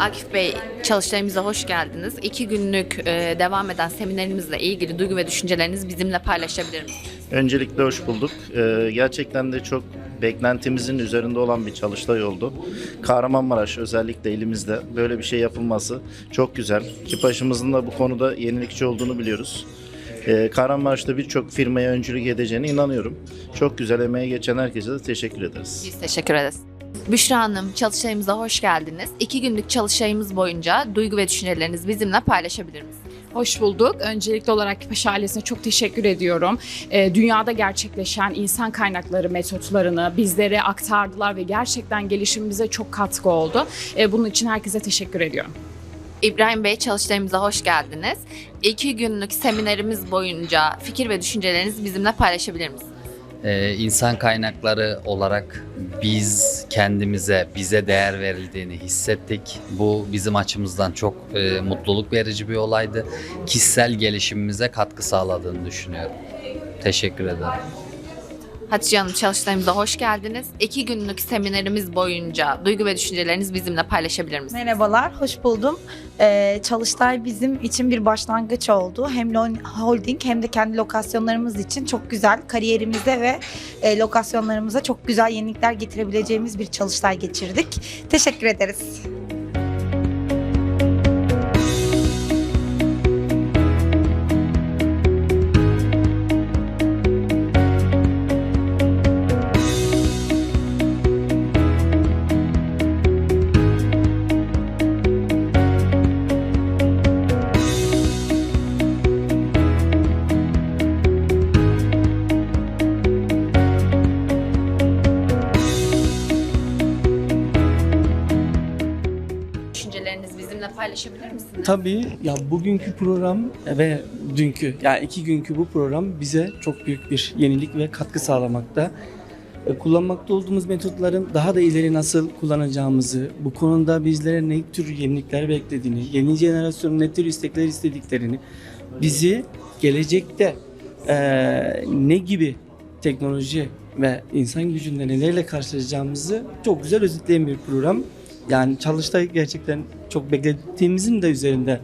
Akif Bey, çalıştayımıza hoş geldiniz. İki günlük e, devam eden seminerimizle ilgili duygu ve düşüncelerinizi bizimle paylaşabilir misiniz? Öncelikle hoş bulduk. Ee, gerçekten de çok beklentimizin üzerinde olan bir çalıştay oldu. Kahramanmaraş özellikle elimizde böyle bir şey yapılması çok güzel. Kipaşımızın da bu konuda yenilikçi olduğunu biliyoruz. Ee, Kahramanmaraş'ta birçok firmaya öncülük edeceğine inanıyorum. Çok güzel emeğe geçen herkese de teşekkür ederiz. Biz teşekkür ederiz. Büşra Hanım, çalıştayımıza hoş geldiniz. İki günlük çalıştayımız boyunca duygu ve düşüncelerinizi bizimle paylaşabilir misiniz? Hoş bulduk. Öncelikli olarak Kipaş ailesine çok teşekkür ediyorum. Ee, dünyada gerçekleşen insan kaynakları metotlarını bizlere aktardılar ve gerçekten gelişimimize çok katkı oldu. Ee, bunun için herkese teşekkür ediyorum. İbrahim Bey, çalıştayımıza hoş geldiniz. İki günlük seminerimiz boyunca fikir ve düşüncelerinizi bizimle paylaşabilir misiniz? Ee, insan kaynakları olarak biz kendimize, bize değer verildiğini hissettik. Bu bizim açımızdan çok e, mutluluk verici bir olaydı. Kişisel gelişimimize katkı sağladığını düşünüyorum. Teşekkür ederim. Hatice Hanım, çalıştayımıza hoş geldiniz. İki günlük seminerimiz boyunca duygu ve düşüncelerinizi bizimle paylaşabilir misiniz? Merhabalar, hoş buldum. Ee, Çalıştay bizim için bir başlangıç oldu. Hem holding hem de kendi lokasyonlarımız için çok güzel, kariyerimize ve e, lokasyonlarımıza çok güzel yenilikler getirebileceğimiz bir çalıştay geçirdik. Teşekkür ederiz. Bizimle paylaşabilir misiniz? Tabii ya bugünkü program ve dünkü yani iki günkü bu program bize çok büyük bir yenilik ve katkı sağlamakta. E, Kullanmakta olduğumuz metotların daha da ileri nasıl kullanacağımızı, bu konuda bizlere ne tür yenilikler beklediğini, yeni jenerasyonun ne tür istekler istediklerini, bizi gelecekte e, ne gibi teknoloji ve insan gücünde nelerle karşılaşacağımızı çok güzel özetleyen bir program. Yani çalıştay gerçekten çok beklediğimizin de üzerinde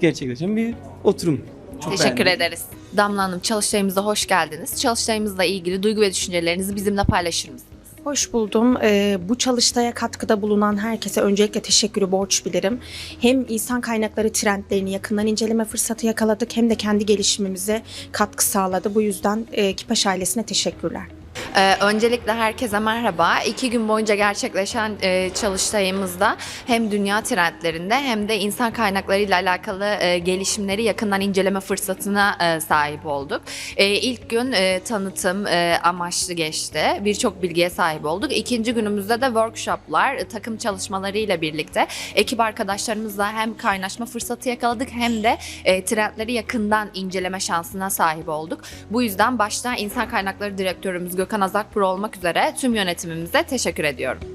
gerçekleşen bir oturum. Çok Teşekkür beğendim. ederiz. Damla Hanım, çalıştayımıza hoş geldiniz. Çalıştayımızla ilgili duygu ve düşüncelerinizi bizimle paylaşır mısınız? Hoş buldum. Ee, bu çalıştaya katkıda bulunan herkese öncelikle teşekkürü borç bilirim. Hem insan kaynakları trendlerini yakından inceleme fırsatı yakaladık hem de kendi gelişimimize katkı sağladı. Bu yüzden e, Kipaş ailesine teşekkürler. Ee, öncelikle herkese merhaba. İki gün boyunca gerçekleşen e, çalıştayımızda hem dünya trendlerinde hem de insan kaynaklarıyla alakalı e, gelişimleri yakından inceleme fırsatına e, sahip olduk. E, ilk gün e, tanıtım e, amaçlı geçti. Birçok bilgiye sahip olduk. İkinci günümüzde de workshoplar, e, takım çalışmalarıyla birlikte ekip arkadaşlarımızla hem kaynaşma fırsatı yakaladık hem de e, trendleri yakından inceleme şansına sahip olduk. Bu yüzden başta insan kaynakları direktörümüz Gökhan Azakpro olmak üzere tüm yönetimimize teşekkür ediyorum.